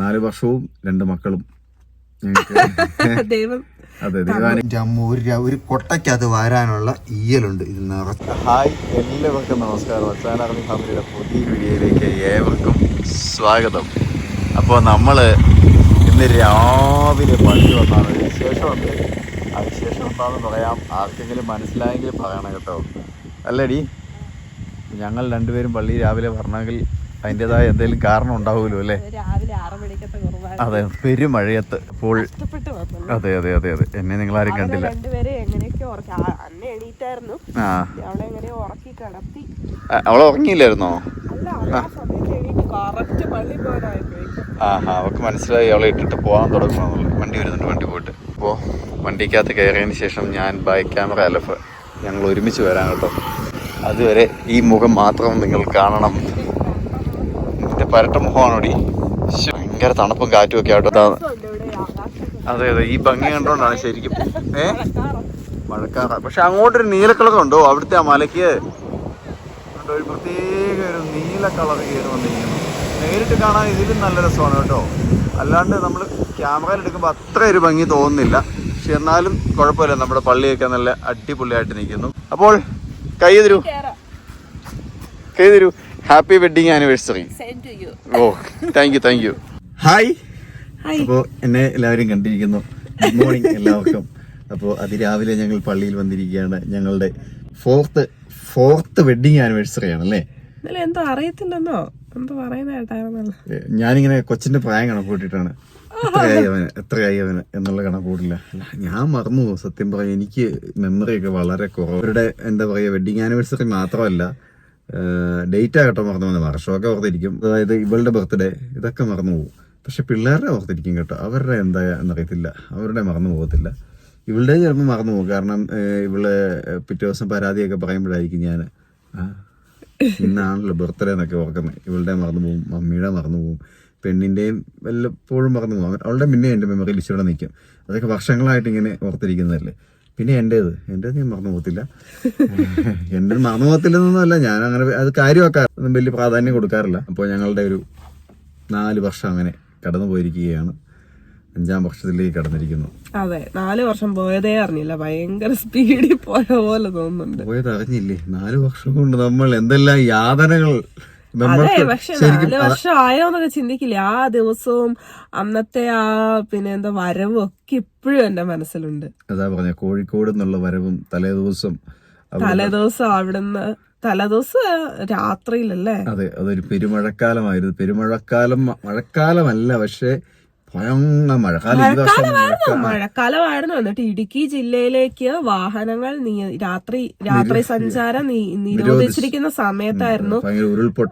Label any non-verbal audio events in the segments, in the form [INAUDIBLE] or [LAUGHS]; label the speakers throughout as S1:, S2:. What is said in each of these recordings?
S1: നാല് വർഷവും രണ്ട് മക്കളും. [LAUGHS]
S2: ദൈവം
S1: അതെ
S3: ഒരു കൊട്ടയ്ക്കകത്ത് വരാനുള്ള ഈയലുണ്ട്. ഇത് നിറച്ച്
S1: ഹായ് എല്ലാവർക്കും നമസ്കാരം. അച്ചാനാർമി ഫാമിലിയുടെ പുതിയ വീഡിയോയിലേക്ക് ഏവർക്കും സ്വാഗതം. അപ്പോൾ നമ്മൾ ഇന്ന് രാവിലെ പള്ളി വന്നാണ്. വിശേഷമുണ്ട്. ആ വിശേഷം എന്താണെന്ന് പറയാം. ആർക്കെങ്കിലും മനസ്സിലായെങ്കിൽ പറയണം കേട്ടോ. അല്ലടി ഞങ്ങൾ രണ്ടുപേരും പള്ളി രാവിലെ പറഞ്ഞെങ്കിൽ അതിന്റെതായ എന്തെങ്കിലും കാരണം ഉണ്ടാവുമല്ലോ അല്ലേ? അതെ പെരുമഴയത്ത് അപ്പോൾ
S2: വന്നു
S1: അതെ അതെ അതെ അതെ. എന്നെ നിങ്ങൾ
S2: ആരും
S1: കണ്ടില്ല.
S2: അവളെ
S1: ഉറങ്ങിയില്ലായിരുന്നോ? ആഹാ അവൾക്ക് മനസ്സിലായി അവളെ ഇട്ടിട്ട് പോകാൻ തുടങ്ങുന്നു വണ്ടി വരുന്നുണ്ട് വണ്ടി പോയിട്ട്. അപ്പോൾ വണ്ടിക്കകത്ത് കയറിയതിന് ശേഷം ഞാൻ ബൈ ക്യാമറ അലഫ്. ഞങ്ങൾ ഒരുമിച്ച് വരാം കേട്ടോ. അതുവരെ ഈ മുഖം മാത്രം നിങ്ങൾ കാണണം. എന്റെ പരട്ട മുഖമാണോടി? ശ്ശെ, ഭയങ്കര തണുപ്പും കാറ്റും ഒക്കെ ആട്ടോ. അതാ അതെ ഈ ഭംഗി കണ്ടോണ്ടാണ് ശരിക്കും. ഏ? മഴക്കാറ. പക്ഷെ അങ്ങോട്ടൊരു നീല കളർ ഉണ്ടോ? അവിടുത്തെ ആ മലയ്ക്ക്? ഒരു പ്രത്യേക ഒരു നീല കളർ കയറി വന്നിരിക്കുന്നു. നേരിട്ട് കാണാൻ ഇതിലും നല്ല രസമാണ് കേട്ടോ. അല്ലാണ്ട് നമ്മൾ ക്യാമറയിൽ എടുക്കുമ്പോൾ അത്ര ഒരു ഭംഗി തോന്നുന്നില്ല. പക്ഷെ എന്നാലും കുഴപ്പമില്ല. നമ്മുടെ പള്ളിയൊക്കെ നല്ല അടിപൊളിയായിട്ട് നിൽക്കുന്നു. അപ്പോൾ കൈ തരൂ. കൈ തരൂ. Happy wedding anniversary
S2: send to you
S1: oh thank you thank you hi
S2: അപ്പോ
S1: അപ്പോൾ എന്നെ എല്ലാവരും കണ്ടിരിക്കുന്നു. ഗുഡ് മോർണിംഗ് എല്ലാവർക്കും. അപ്പോൾ അതിരാവിലെ ഞങ്ങൾ പള്ളിയിൽ വന്നിരിക്കുകയാണ്. ഞങ്ങളുടെ ഫോർത്ത് ഫോർത്ത് വെഡിങ് ആനിവേഴ്സറി ആണ് അല്ലേ?
S2: എന്തോ അറിയത്തില്ലെന്നോ? എന്തോ പറയുന്ന കേട്ടായിരുന്നല്ലോ.
S1: ഞാനിങ്ങനെ കൊച്ചിന്റെ പ്രായം കണക്കൂട്ടിട്ടാണ്. എത്ര എത്രയായി അവന്? എത്രയായി അവന് എന്നുള്ള കണക്കൂടില്ല ഞാൻ മറന്നു. സത്യം പറയാം എനിക്ക് മെമ്മറി ഒക്കെ വളരെ കുറവ്. അവരുടെ എന്താ പറയുക വെഡിങ് ആനിവേഴ്സറി മാത്രമല്ല ഡേറ്റ് ആകട്ടെ മറന്നു പോകുന്ന വർഷമൊക്കെ ഓർത്തിരിക്കും. അതായത് ഇവളുടെ ബർത്ത്ഡേ ഇതൊക്കെ മറന്നു പോകും. പക്ഷെ പിള്ളേരുടെ ഓർത്തിരിക്കും കേട്ടോ. അവരുടെ എന്താ എന്നറിയത്തില്ല. അവരുടെ മറന്നു പോകത്തില്ല. ഇവളുടെ ചിലപ്പോൾ മറന്നു പോകും. കാരണം ഇവൾ പിറ്റേ ദിവസം പരാതിയൊക്കെ പറയുമ്പോഴായിരിക്കും ഞാൻ ഇന്നാണല്ലോ ബർത്ത്ഡേ എന്നൊക്കെ ഓർക്കുന്നത് ഇവളുടെ മറന്നു പോകും മമ്മിയുടെ മറന്നു പോകും പെണ്ണിന്റെയും വല്ലപ്പോഴും മറന്നു പോകും. അവളുടെ പിന്നെ എന്റെ മെമ്മറി ലിസ്റ്റിലൂടെ നിൽക്കും. അതൊക്കെ വർഷങ്ങളായിട്ട് ഇങ്ങനെ ഓർത്തിരിക്കുന്നതല്ലേ. പിന്നെ എന്റേത് എന്റേത് ഞാൻ മറന്നു പോകത്തില്ല. എന്റെ മറന്നു പോകത്തില്ലെന്നൊന്നുമല്ല ഞാൻ അങ്ങനെ അത് കാര്യമാക്കാറൊന്നും വലിയ പ്രാധാന്യം കൊടുക്കാറില്ല. അപ്പോൾ ഞങ്ങളുടെ ഒരു നാല് വർഷം അങ്ങനെ കടന്നു പോയിരിക്കുകയാണ്. അഞ്ചാം വർഷത്തിലേക്ക് കടന്നിരിക്കുന്നു.
S2: അതെ നാല് വർഷം പോയതേ അറിഞ്ഞില്ല. ഭയങ്കര സ്പീഡിൽ പോയ പോലെ തോന്നുന്നുണ്ട്.
S1: പോയത് അറിഞ്ഞില്ലേ? നാല് വർഷം കൊണ്ട് നമ്മൾ എന്തെല്ലാം യാതനകൾ
S2: അതെ പക്ഷെ നാല് വർഷം ആയോന്നൊക്കെ ചിന്തിക്കില്ല. ആ ദിവസവും അന്നത്തെ ആ പിന്നെ എന്താ വരവും ഒക്കെ ഇപ്പോഴും എന്റെ മനസ്സിലുണ്ട്.
S1: അതാ പറഞ്ഞ കോഴിക്കോട് നിന്നുള്ള വരവും തലേദിവസം
S2: തലേദിവസം അവിടുന്ന് തലേദിവസം രാത്രിയിലല്ലേ?
S1: അതെ അതൊരു പെരുമഴക്കാലമായിരുന്നു. പെരുമഴക്കാലം മഴക്കാലമല്ല പക്ഷെ ഭയങ്കര വർഷം
S2: മഴക്കാലമായിരുന്നു
S1: മഴക്കാലം.
S2: മഴക്കാലമായിരുന്നു. എന്നിട്ട് ഇടുക്കി ജില്ലയിലേക്ക് വാഹനങ്ങൾ രാത്രി രാത്രി സഞ്ചാരം നിരോധിച്ചിരിക്കുന്ന സമയത്തായിരുന്നു.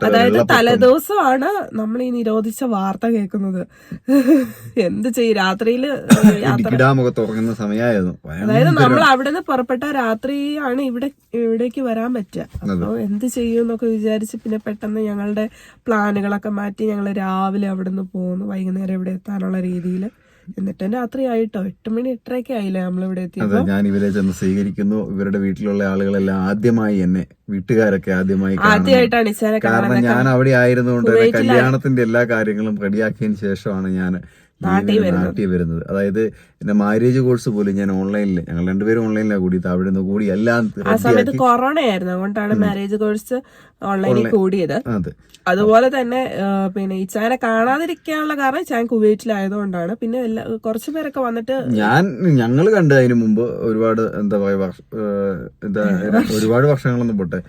S2: അതായത്. തലേദിവസമാണ് നമ്മൾ ഈ നിരോധിച്ച വാർത്ത കേൾക്കുന്നത്. എന്ത് ചെയ്യും?
S1: രാത്രിയിൽ തുറങ്ങുന്ന സമയമായിരുന്നു
S2: അതായത് നമ്മൾ അവിടെ നിന്ന് പുറപ്പെട്ട രാത്രിയാണ് ഇവിടെ ഇവിടേക്ക് വരാൻ പറ്റുക. അപ്പൊ എന്ത് ചെയ്യും എന്നൊക്കെ വിചാരിച്ച് പിന്നെ പെട്ടെന്ന് ഞങ്ങളുടെ പ്ലാനുകളൊക്കെ മാറ്റി ഞങ്ങൾ രാവിലെ അവിടെ നിന്ന് പോകുന്നു വൈകുന്നേരം ഇവിടെ എത്താനുള്ള രീതിയിൽ എന്നിട്ട് രാത്രി ആയിട്ടോ എട്ട് മണി എട്ടരയൊക്കെ ആയില്ലേ
S1: നമ്മളിവിടെ
S2: എത്തിയപ്പോ.
S1: ഞാൻ ഇവരെ ചെന്ന് സ്വീകരിക്കുന്നു. ഇവരുടെ വീട്ടിലുള്ള ആളുകളെല്ലാം ആദ്യമായി എന്നെ വീട്ടുകാരൊക്കെ ആദ്യമായി.
S2: ആദ്യമായിട്ടാണ്
S1: കാരണം ഞാൻ അവിടെ ആയിരുന്നു കൊണ്ട് കല്യാണത്തിന്റെ എല്ലാ കാര്യങ്ങളും റെഡിയാക്കിയതിന് ശേഷമാണ് ഞാൻ നാട്ടിൽ വരുന്നത്. അതായത് എന്റെ മാരേജ് കോഴ്സ് പോലും ഞാൻ ഓൺലൈനിൽ ഞങ്ങൾ രണ്ടുപേരും ഓൺലൈനിലാണ് കൂടി അവിടെ നിന്ന് കൂടി എല്ലാം
S2: ആ സമയത്ത് കൊറോണ ആയിരുന്നു. അതുകൊണ്ടാണ് മാരേജ് കോഴ്സ് ഓൺലൈനിൽ കൂടിയത്. അതുപോലെ തന്നെ പിന്നെ ഇച്ചാനെ കാണാതിരിക്കാനുള്ള കാരണം ഇച്ചാൻ കുവൈറ്റിലായതുകൊണ്ടാണ്. പിന്നെ എല്ലാ കുറച്ചു പേരൊക്കെ വന്നിട്ട്
S1: ഞാൻ ഞങ്ങൾ കണ്ടതിന് മുമ്പ് ഒരുപാട് എന്താ പറയാ എന്താ [LAUGHS] ഒരുപാട് വർഷങ്ങളൊന്നും പോട്ടെ.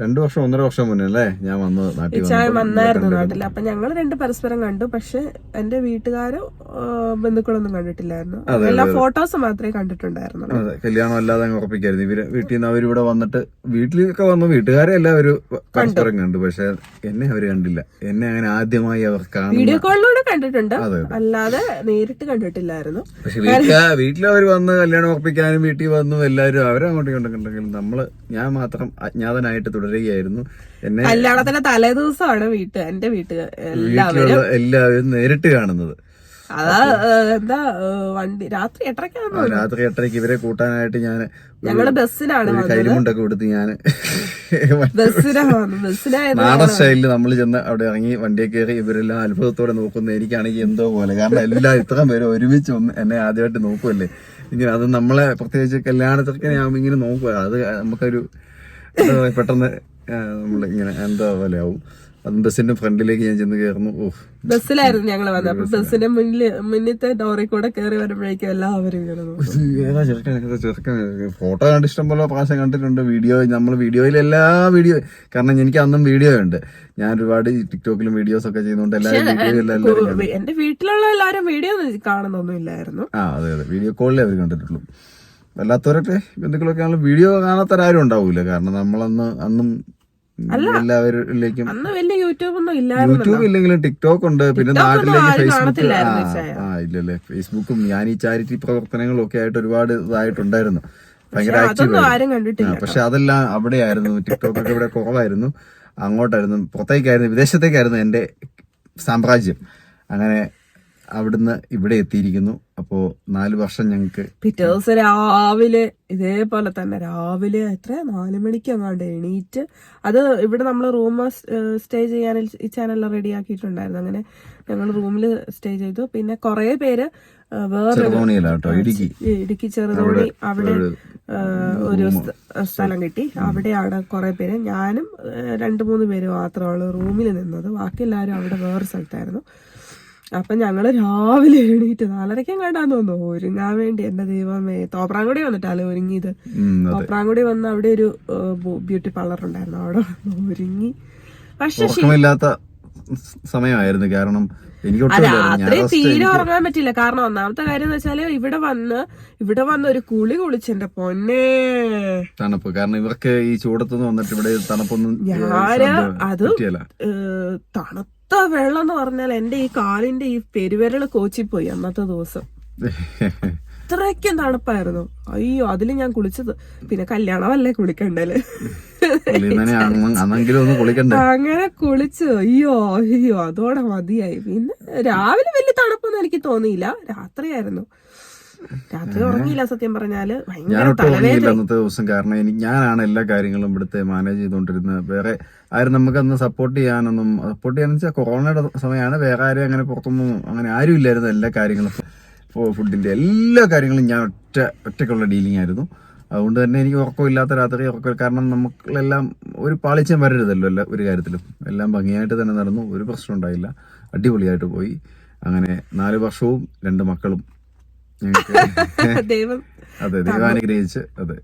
S1: രണ്ടു വർഷം ഒന്നര വർഷം മുന്നേ അല്ലേ? ഞാൻ വന്നത് നാട്ടിൽ ചായ
S2: വന്നായിരുന്നു നാട്ടിൽ. അപ്പൊ ഞങ്ങൾ രണ്ട് പരസ്പരം കണ്ടു. പക്ഷെ എന്റെ വീട്ടുകാരോ ബന്ധുക്കളൊന്നും കണ്ടിട്ടില്ലായിരുന്നു. എല്ലാ ഫോട്ടോസ് മാത്രമേ കണ്ടിട്ടുണ്ടായിരുന്നു
S1: അതെ കല്യാണം അല്ലാതെ അങ്ങ് ഉറപ്പിക്കായിരുന്നു ഇവർ വീട്ടിൽ നിന്ന് അവരിവിടെ വന്നിട്ട് വീട്ടിലൊക്കെ വന്നു. വീട്ടുകാരെ എല്ലാവരും പരസ്പരം കണ്ടു. പക്ഷെ എന്നെ അവർ കണ്ടില്ല. എന്നെ അങ്ങനെ ആദ്യമായി അവർ
S2: വീഡിയോ കോളിലൂടെ കണ്ടിട്ടുണ്ട്. അല്ലാതെ നേരിട്ട് കണ്ടിട്ടില്ലായിരുന്നു.
S1: പക്ഷെ വീട്ടിൽ അവർ വന്ന് കല്യാണം ഉറപ്പിക്കാനും വീട്ടിൽ വന്നു എല്ലാവരും അവരെ അങ്ങോട്ട് കണ്ടിട്ടുണ്ടെങ്കിലും നമ്മൾ ഞാൻ മാത്രം അജ്ഞാതനായിട്ട് തുടരുകയായിരുന്നു. എന്നെ
S2: കല്യാണത്തിന്റെ തലേ ദിവസമാണ് വീട്ട് എന്റെ വീട്ടുകാർ എല്ലാവരും.
S1: വീട്ടിലുള്ള എല്ലാവരും നേരിട്ട് കാണുന്നത്.
S2: അതാ എന്താ വണ്ടി രാത്രി
S1: രാത്രി എട്ടരയ്ക്ക് ഇവരെ കൂട്ടാനായിട്ട് ഞാൻ ഞങ്ങൾ
S2: ബസ്സിലാണ്
S1: കൈലിമുണ്ടൊക്കെ കൊടുത്ത് ഞാൻ നാടൻ സ്റ്റൈലിൽ നമ്മൾ ചെന്ന് അവിടെ ഇറങ്ങി വണ്ടിയെ കയറി ഇവരെല്ലാം അത്ഭുതത്തോടെ നോക്കുന്ന എനിക്കാണെങ്കിൽ എന്തോ പോലെ. കാരണം എല്ലാം ഇത്രയും പേര് ഒരുമിച്ച് ഒന്ന് എന്നെ ആദ്യമായിട്ട് നോക്കുമല്ലേ ഇങ്ങനെ അത് നമ്മളെ പ്രത്യേകിച്ച് കല്യാണത്തിനൊക്കെ ഞാൻ ഇങ്ങനെ നോക്കുക അത് നമുക്കൊരു പെട്ടെന്ന് നമ്മൾ ഇങ്ങനെ എന്താ പോലെ ആവും അതും ബസ്സിന്റെ ഫ്രണ്ടിലേക്ക് ഞാൻ ചെന്ന് കയറുന്നു. ഓഹ്
S2: ബസ്സിലായിരുന്നു ഞങ്ങൾ വന്നത്. അപ്പൊ ബസ്സിന്റെ മുന്നിൽ മുന്നിലത്തെ ഡോറിൽ കൂടെ കയറി വരുമ്പോഴേക്കും എല്ലാവരും ഇങ്ങനെ നോക്കും.
S1: ഇത് ഏതാ ചെറുക്കൻ? ഏതാ ചെറുക്കൻ? ഫോട്ടോ കണ്ട് ഇഷ്ടം പോലെ പ്രാവശ്യം കണ്ടിട്ടുണ്ട്. വീഡിയോ നമ്മൾ വീഡിയോയിൽ എല്ലാ വീഡിയോ കാരണം എനിക്ക് അന്നും വീഡിയോ ഉണ്ട്. ഞാൻ ഒരുപാട് ടിക്ടോക്കിലും വീഡിയോസ് ഒക്കെ ചെയ്യുന്നുണ്ട് എല്ലാവരും
S2: എന്റെ വീട്ടിലുള്ള എല്ലാവരും വീഡിയോ കാണുന്നൊന്നും ഇല്ലായിരുന്നു.
S1: ആ അതെ അതെ. വീഡിയോ കോളിലേ അവർ കണ്ടിട്ടുള്ളൂ. അല്ലാത്തവരൊക്കെ ബന്ധുക്കളൊക്കെ ആണെങ്കിലും വീഡിയോ കാണാത്തവരാരും ഉണ്ടാവൂല. കാരണം നമ്മളന്ന് അന്നും എല്ലാവരിലേക്കും
S2: അന്ന് വലിയ യൂട്യൂബൊന്നും ഇല്ലായിരുന്നു
S1: യൂട്യൂബ് ഇല്ലെങ്കിലും ടിക്ടോക്ക് ഉണ്ട്. പിന്നെ നാട്ടിലേക്ക് ഫേസ്ബുക്ക് ആ ഇല്ലല്ലേ. ഫേസ്ബുക്കും ഞാൻ ഈ ചാരിറ്റി പ്രവർത്തനങ്ങളും ഒക്കെ ആയിട്ട് ഒരുപാട് ഇതായിട്ടുണ്ടായിരുന്നു. ഭയങ്കര ആക്റ്റീവ് പക്ഷെ അതെല്ലാം അവിടെയായിരുന്നു. ടിക്ടോക്ക് ഒക്കെ ഇവിടെ കുറവായിരുന്നു. അങ്ങോട്ടായിരുന്നു. പുറത്തേക്കായിരുന്നു. വിദേശത്തേക്കായിരുന്നു എന്റെ സാമ്രാജ്യം. അങ്ങനെ അവിടുന്ന് ഇവിടെ എത്തിയിരിക്കുന്നു. അപ്പോ നാല് വർഷം ഞങ്ങൾക്ക്
S2: പിറ്റേ ദിവസം രാവിലെ ഇതേപോലെ തന്നെ രാവിലെ എത്ര നാല് മണിക്ക് അങ്ങാണ്ട് എണീറ്റ് അത് ഇവിടെ നമ്മൾ റൂം സ്റ്റേ ചെയ്യാൻ ഈ ചാനൽ റെഡി ആക്കിയിട്ടുണ്ടായിരുന്നു. അങ്ങനെ ഞങ്ങൾ റൂമിൽ സ്റ്റേ ചെയ്തു. പിന്നെ കുറെ പേര്
S1: വേറെ ഇടുക്കി.
S2: ഇടുക്കി ചെറുതോണി അവിടെ ഒരു സ്ഥ- സ്ഥലം കിട്ടി. അവിടെയാണ് കുറെ പേര്. ഞാനും രണ്ട് മൂന്ന് പേര് മാത്രമാണ് റൂമിൽ നിന്നത്. ബാക്കി എല്ലാവരും അവിടെ വേറെ സ്ഥലത്തായിരുന്നു. അപ്പൊ ഞങ്ങൾ രാവിലെ എഴുന്നേറ്റ് നാലരയ്ക്കും കണ്ടാന്ന് തോന്നുന്നു. ഒരുങ്ങാൻ വേണ്ടി എന്റെ ദൈവമേ. തോപ്രാങ്കുടി വന്നിട്ടാലേ ഒരുങ്ങിയത്? തോപ്രാങ്കുടി വന്ന് അവിടെ ഒരു ബ്യൂട്ടി പാർലർ ഉണ്ടായിരുന്നു. അവിടെ ഒരുങ്ങി. പക്ഷെ
S1: സമയമായിരുന്നു. കാരണം എനിക്ക്
S2: രാത്രി തീരെ ഉറങ്ങാൻ പറ്റില്ല കാരണം ഒന്നാമത്തെ കാര്യം എന്ന് വെച്ചാൽ ഇവിടെ വന്ന് ഇവിടെ വന്ന് ഒരു കുളി കുളിച്ചെന്റെ പൊന്നെ.
S1: തണുപ്പ്. കാരണം ഇവർക്ക് ഈ ചൂടത്തുനിന്ന് വന്നിട്ട് ഇവിടെ തണുപ്പൊന്നും
S2: അത്
S1: പറ്റിയല്ല.
S2: തണുത്ത വെള്ളം എന്ന് പറഞ്ഞാൽ എന്റെ ഈ കാലിന്റെ ഈ പെരുവിരൽ കോച്ചിപ്പോയി അന്നത്തെ ദിവസം. അത്രയ്ക്കും തണുപ്പായിരുന്നു. അയ്യോ അതിൽ ഞാൻ കുളിച്ചത്. പിന്നെ കല്യാണമല്ലേ കുളിക്കണ്ടല്ലേ അങ്ങനെ കുളിച്ചു അയ്യോ അയ്യോ അതോടെ മതിയായി. പിന്നെ രാവിലെ വലിയ തണുപ്പൊന്നും എനിക്ക് തോന്നിയില്ല. രാത്രിയായിരുന്നു. രാത്രി ഉറങ്ങിയില്ല സത്യം
S1: പറഞ്ഞാൽ.
S2: ഭയങ്കര
S1: ഉറങ്ങിയില്ല അന്നത്തെ ദിവസം. കാരണം എനിക്ക് ഞാനാണ് എല്ലാ കാര്യങ്ങളും ഇവിടുത്തെ മാനേജ് ചെയ്തുകൊണ്ടിരുന്നത്. വേറെ ആരും നമുക്ക് അന്ന് സപ്പോർട്ട് ചെയ്യാനൊന്നും സപ്പോർട്ട് ചെയ്യാന്ന് വെച്ചാൽ കൊറോണയുടെ സമയമാണ് വേറെ ആരും അങ്ങനെ പുറത്തൊന്നും അങ്ങനെ ആരും ഇല്ലായിരുന്നു എല്ലാ കാര്യങ്ങളും. ഫുഡിന്റെ എല്ലാ കാര്യങ്ങളും ഞാൻ ഒറ്റ ഒറ്റയ്ക്കുള്ള ഡീലിംഗ് ആയിരുന്നു. അതുകൊണ്ട് തന്നെ എനിക്ക് ഉറക്കമില്ലാത്ത രാത്രി ഉറക്കം കാരണം നമുക്കെല്ലാം ഒരു പാളിച്ചം വരരുതല്ലോ എല്ലാ ഒരു കാര്യത്തിലും. എല്ലാം ഭംഗിയായിട്ട് തന്നെ നടന്നു. ഒരു പ്രശ്നം ഉണ്ടായില്ല. അടിപൊളിയായിട്ട് പോയി. അങ്ങനെ നാല് വർഷവും രണ്ട് മക്കളും [LAUGHS]
S2: ദൈവം
S1: അതെ ദൈവാനുഗ്രഹിച്ച് അതെ.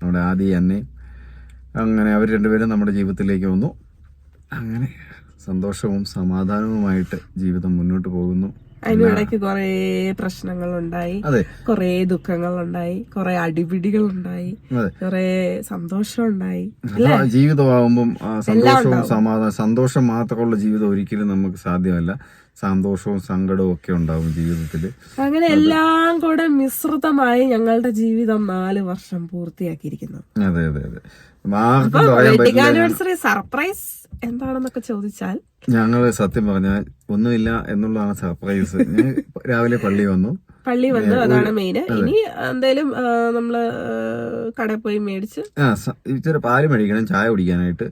S1: നമ്മുടെ ആദി എന്നെ അങ്ങനെ അവർ രണ്ടുപേരും നമ്മുടെ ജീവിതത്തിലേക്ക് വന്നു. അങ്ങനെ സന്തോഷവും സമാധാനവുമായിട്ട് ജീവിതം മുന്നോട്ട് പോകുന്നു.
S2: അതിനിടയ്ക്ക് കുറേ പ്രശ്നങ്ങൾ
S1: ഉണ്ടായി
S2: കുറേ ദുഃഖങ്ങളുണ്ടായി. കുറേ അടിപിടികൾ
S1: ഉണ്ടായി
S2: കുറേ സന്തോഷം
S1: ഉണ്ടായി ജീവിതമാകുമ്പം സന്തോഷവും സമാധാനം സന്തോഷം മാത്രമുള്ള ജീവിതം ഒരിക്കലും നമുക്ക് സാധ്യമല്ല. സന്തോഷവും സങ്കടവും ഒക്കെ ഉണ്ടാവും ജീവിതത്തിൽ
S2: അങ്ങനെ എല്ലാം കൂടെ മിശ്രിതമായി ഞങ്ങളുടെ ജീവിതം നാല് വർഷം പൂർത്തിയാക്കിയിരിക്കുന്നു.
S1: അതെ അതെ അതെ. ആർക്കും
S2: സർപ്രൈസ് എന്താണെന്നൊക്കെ ചോദിച്ചാൽ
S1: ഞങ്ങൾ സത്യം പറഞ്ഞാൽ ഒന്നുമില്ല എന്നുള്ളതാണ് സർപ്രൈസ്. [LAUGHS] ഞാൻ രാവിലെ പള്ളി വന്നു.
S2: പള്ളി വന്നു അതാണ് മെയിൻ ഇനി എന്തായാലും നമ്മൾ കടയിൽ പോയി മേടിച്ച്
S1: ആ ഇച്ചിരി പാൽ മേടിക്കണം ചായ കുടിക്കാനായിട്ട്.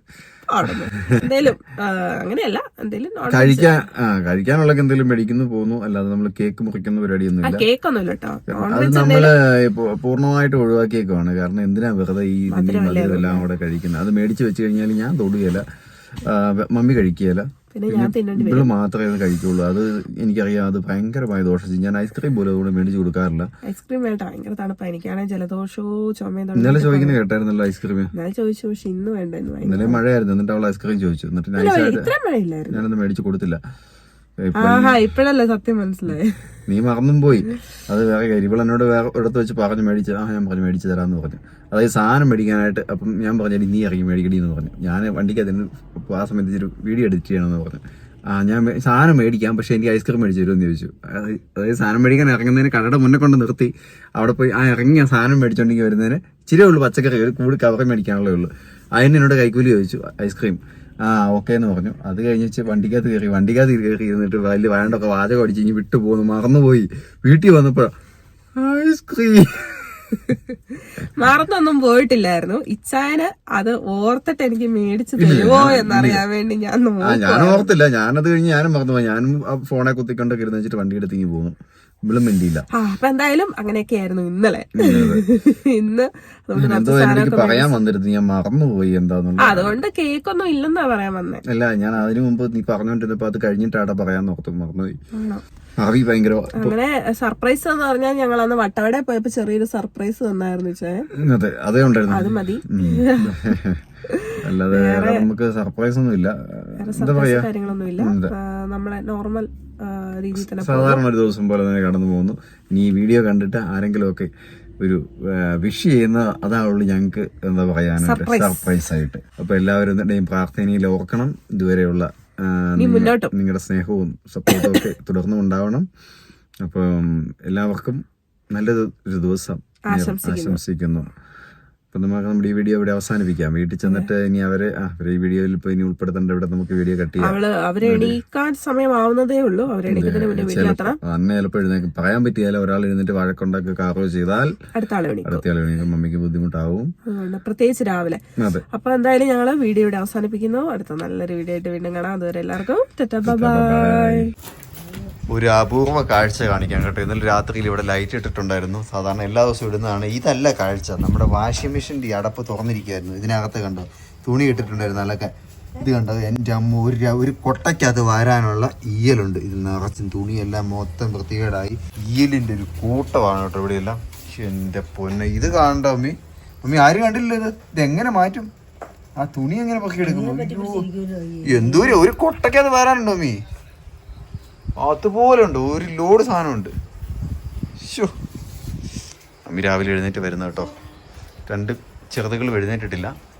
S2: എന്തായാലും എന്തേലും അങ്ങനെയല്ല. എന്തേലും
S1: കഴിക്കാൻ ആ കഴിക്കാനുള്ള എന്തെങ്കിലും മേടിക്കുന്നു പോകുന്നു. അല്ലാതെ നമ്മൾ കേക്ക് മുറിക്കുന്ന പരിപാടി
S2: ഒന്നും
S1: ഇല്ല
S2: കേക്ക് ഒന്നുമില്ല കേട്ടോ
S1: അത് നമ്മൾ പൂർണമായിട്ട് ഒഴിവാക്കിയേക്കുവാണ്. കാരണം എന്തിനാ വെറുതെ ഈ ഇതിന്റെയും മധുരം എല്ലാം കൂടെ കഴിക്കുന്നത്? അത് മേടിച്ച് വെച്ച് കഴിഞ്ഞാൽ ഞാൻ തൊടുകയില്ല. മമ്മി കഴിക്കുകയില്ല.
S2: പിന്നെ ഞാൻ തിന്നേണ്ടി
S1: ഇവൾ മാത്രമേ അത് കഴിക്കുള്ളൂ. അത് എനിക്കറിയാം അത് ഭയങ്കരമായ ദോഷം. ഞാൻ ഐസ്ക്രീം പോലും അതുകൊണ്ട് മേടിച്ചു കൊടുക്കാറില്ല.
S2: ഐസ്ക്രീം വേണ്ട ഭയങ്കര തണുപ്പാണ് എനിക്കാണെങ്കിൽ ജലദോഷവും ചുമയും
S1: ഇന്നലെ ചോദിക്കുന്നത് കേട്ടായിരുന്നല്ലോ ഐസ്ക്രീം.
S2: ഞാൻ ചോദിച്ചു പക്ഷെ ഇന്ന് വേണ്ട
S1: ഇന്നലെ മഴയായിരുന്നു. എന്നിട്ട് അവൾ ഐസ്ക്രീം ചോദിച്ചു. എന്നിട്ട് ഞാൻ മേടിച്ചു കൊടുത്തില്ല.
S2: ഇപ്പഴല്ലേ സത്യം മനസ്സിലായി?
S1: നീ മറന്നും പോയി. അത് വേറെ കാര്യം. ഇപ്പോൾ എന്നോട് വേറെ ഇടത്ത് വെച്ച് പറഞ്ഞു മേടിച്ച് ആ ഞാൻ പറഞ്ഞു മേടിച്ചു തരാമെന്ന് പറഞ്ഞു. അതായത് സാധനം മേടിക്കാനായിട്ട് അപ്പം ഞാൻ പറഞ്ഞു "എടി, നീ ഇറങ്ങി മേടിക്കടി എന്ന് പറഞ്ഞു. ഞാൻ വണ്ടിക്ക് അതിന് ആ സമയത്ത് ഒരു വീഡിയോ എഡിറ്റ് ചെയ്യണമെന്ന് പറഞ്ഞു. ആ ഞാൻ സാധനം മേടിക്കാം പക്ഷേ എനിക്ക് ഐസ്ക്രീം മേടിച്ചു തരുമെന്ന് ചോദിച്ചു. അത് അതായത് സാധനം മേടിക്കാൻ ഇറങ്ങുന്നതിന് കടയുടെ മുന്നേ കൊണ്ട് നിർത്തി. അവിടെ പോയി ആ ഇറങ്ങിയ സാധനം മേടിച്ചോണ്ടെങ്കിൽ വരുന്നതിന് ഇച്ചിരി ഉള്ളൂ പച്ചക്കറി ഒരു കൂടി കവറി മേടിക്കാനുള്ളേ ഉള്ളൂ. അതിന് എന്നോട് കൈക്കൂലി ചോദിച്ചു ഐസ്ക്രീം. ആ ഓക്കെ എന്ന് പറഞ്ഞു. അത് കഴിഞ്ഞിട്ട് വണ്ടിക്കകത്ത് കയറി വണ്ടിക്കകത്ത് കയറി ഇരുന്നിട്ട് വലിയ വയണ്ടൊക്കെ വാചകം അടിച്ച് ഇനി വിട്ടു പോന്നു മറന്നുപോയി. വീട്ടിൽ വന്നപ്പോ ഐസ്ക്രീം.
S2: മറന്നൊന്നും പോയിട്ടില്ലായിരുന്നു. ഇച്ചായന് അത് ഓർത്തിട്ട് എനിക്ക് മേടിച്ചു തരുമോ എന്നറിയാൻ വേണ്ടി ഞാൻ
S1: ഞാൻ ഓർത്തില്ല. ഞാനത് കഴിഞ്ഞ് ഞാനും മറന്നുപോയി. ഞാനും ഫോണെ കുത്തിക്കൊണ്ടൊക്കെ ഇരുന്ന് വെച്ചിട്ട് വണ്ടി എടുത്തിങ്ങി പോകുന്നു ഇവളും മിണ്ടിയില്ല.
S2: ആ അപ്പൊ എന്തായാലും അങ്ങനെയൊക്കെ ആയിരുന്നു ഇന്നലെ. ഇന്ന്
S1: എന്തോ എനിക്ക് പറയാൻ വന്നിരുന്നു. ഞാൻ മറന്നുപോയി എന്താന്നുള്ള
S2: അതുകൊണ്ട് കേക്ക് ഒന്നും ഇല്ലെന്നാ പറയാൻ വന്നേ.
S1: അല്ല ഞാൻ അതിനു മുമ്പ് നീ പറഞ്ഞോണ്ടിരുന്നപ്പോ അത് കഴിഞ്ഞിട്ടാടാ പറയാൻ നോക്കത്തു മറന്നുപോയി.
S2: ആണോ?
S1: അറി ഭയങ്കര
S2: അങ്ങനെ സർപ്രൈസ് എന്ന് പറഞ്ഞാൽ ഞങ്ങൾ അന്ന് വട്ടവടെ പോയപ്പോ ചെറിയൊരു സർപ്രൈസ് തന്നായിരുന്നു ചേ.
S1: അതെ അതേ ഉണ്ടായിരുന്നു.
S2: അത് മതി.
S1: അല്ലാതെ നമുക്ക് സർപ്രൈസ് ഒന്നും ഇല്ല
S2: വേറെ സർപ്രൈസ് കാര്യങ്ങളൊന്നുമില്ല. നമ്മളെ നോർമൽ രീതിയിൽ തന്നെ
S1: സാധാരണ ഒരു ദിവസം പോലെ തന്നെ കടന്നു പോകുന്നു. ഇനി ഈ വീഡിയോ കണ്ടിട്ട് ആരെങ്കിലും ഒക്കെ ഒരു വിഷ് ചെയ്യുന്ന അതാവുള്ളൂ ഞങ്ങൾക്ക് എന്താ പറയാനായിട്ട് സർപ്രൈസ് ആയിട്ട്. അപ്പൊ എല്ലാവരും പ്രാർത്ഥനയിൽ ഓർക്കണം. ഇതുവരെയുള്ള. നിങ്ങളുടെ സ്നേഹവും സപ്പോർട്ടും ഒക്കെ [LAUGHS] തുടർന്നും ഉണ്ടാവണം. അപ്പം എല്ലാവർക്കും നല്ലൊരു ഒരു ദിവസം ആശംസിക്കുന്നു. അപ്പൊ നമുക്ക് നമ്മുടെ ഈ വീഡിയോ ഇവിടെ അവസാനിപ്പിക്കാം. വീട്ടിൽ ചെന്നിട്ട് ഇനി അവരെ ആ ഈ വീഡിയോയിൽ ഇപ്പൊ ഇനി ഉൾപ്പെടുത്തേണ്ട ഇവിടെ നമുക്ക് വീഡിയോ കട്ട് ചെയ്യാം.
S2: അവൾ അവരെ എണീക്കാൻ സമയമാവുന്നതേ ഉള്ളൂ. അവരെ എണീക്കുന്നതിന് മുന്നേ വീട്ടിലെത്തണം
S1: അന്നെ ചിലപ്പോൾ എഴുന്നേക്കും പറയാൻ പറ്റിയാലും ഒരാൾ എഴുന്നേറ്റ് വഴക്കുണ്ടാക്കി കാറോ ചെയ്താൽ
S2: അടുത്ത എണീക്കും.
S1: അടുത്ത ആൾ എണീക്കും. മമ്മിക്ക് ബുദ്ധിമുട്ടാവും.
S2: പ്രത്യേകിച്ച് രാവിലെ. അപ്പൊ എന്തായാലും ഞങ്ങൾ വീഡിയോ ഇവിടെ അവസാനിപ്പിക്കുന്നു. അടുത്ത നല്ലൊരു വീഡിയോ ആയിട്ട് വീണ്ടും കാണാം. അതുവരെ എല്ലാവർക്കും ബൈ
S3: ഒരു അപൂർവ കാഴ്ച കാണിക്കാൻ കേട്ടോ. ഇന്നലെ രാത്രിയിൽ ഇവിടെ ലൈറ്റ് ഇട്ടിട്ടുണ്ടായിരുന്നു. സാധാരണ എല്ലാ ദിവസവും ഇടുന്നതാണ്. ഇതല്ല കാഴ്ച. നമ്മുടെ വാഷിംഗ് മെഷീന്റെ ഈ അടപ്പ് തുറന്നിരിക്കുകയായിരുന്നു. ഇതിനകത്ത് കണ്ടോ? തുണി ഇട്ടിട്ടുണ്ടായിരുന്നു. അല്ലൊക്കെ ഇത് കണ്ടോ? എന്റെ അമ്മ ഒരു ഒരു കൊട്ടയ്ക്കകത്ത് വരാനുള്ള ഈയലുണ്ട്. ഇത് നിറച്ചും തുണിയെല്ലാം മൊത്തം വൃത്തികേടായി. ഈയലിന്റെ ഒരു കൂട്ടമാണ് കേട്ടോ ഇവിടെയെല്ലാം. എന്റെ പൊന്നെ. ഇത് കാണണ്ട അമ്മി? അമ്മി ആരും കണ്ടില്ല ഇത്? ഇതെങ്ങനെ മാറ്റും? ആ തുണി എങ്ങനെ പൊക്കി എടുക്കുന്നു എന്തോരം ഒരു കൊട്ടയ്ക്കകത്ത് വരാനുണ്ടോ അമ്മി? അതുപോലെ ഉണ്ട് ഒരു ലോഡ് സാധനമുണ്ട്. ശോ അമ്മി രാവിലെ എഴുന്നേറ്റ് വരുന്ന കേട്ടോ. രണ്ട് ചെറുതുകൾ എഴുന്നേറ്റിട്ടില്ല.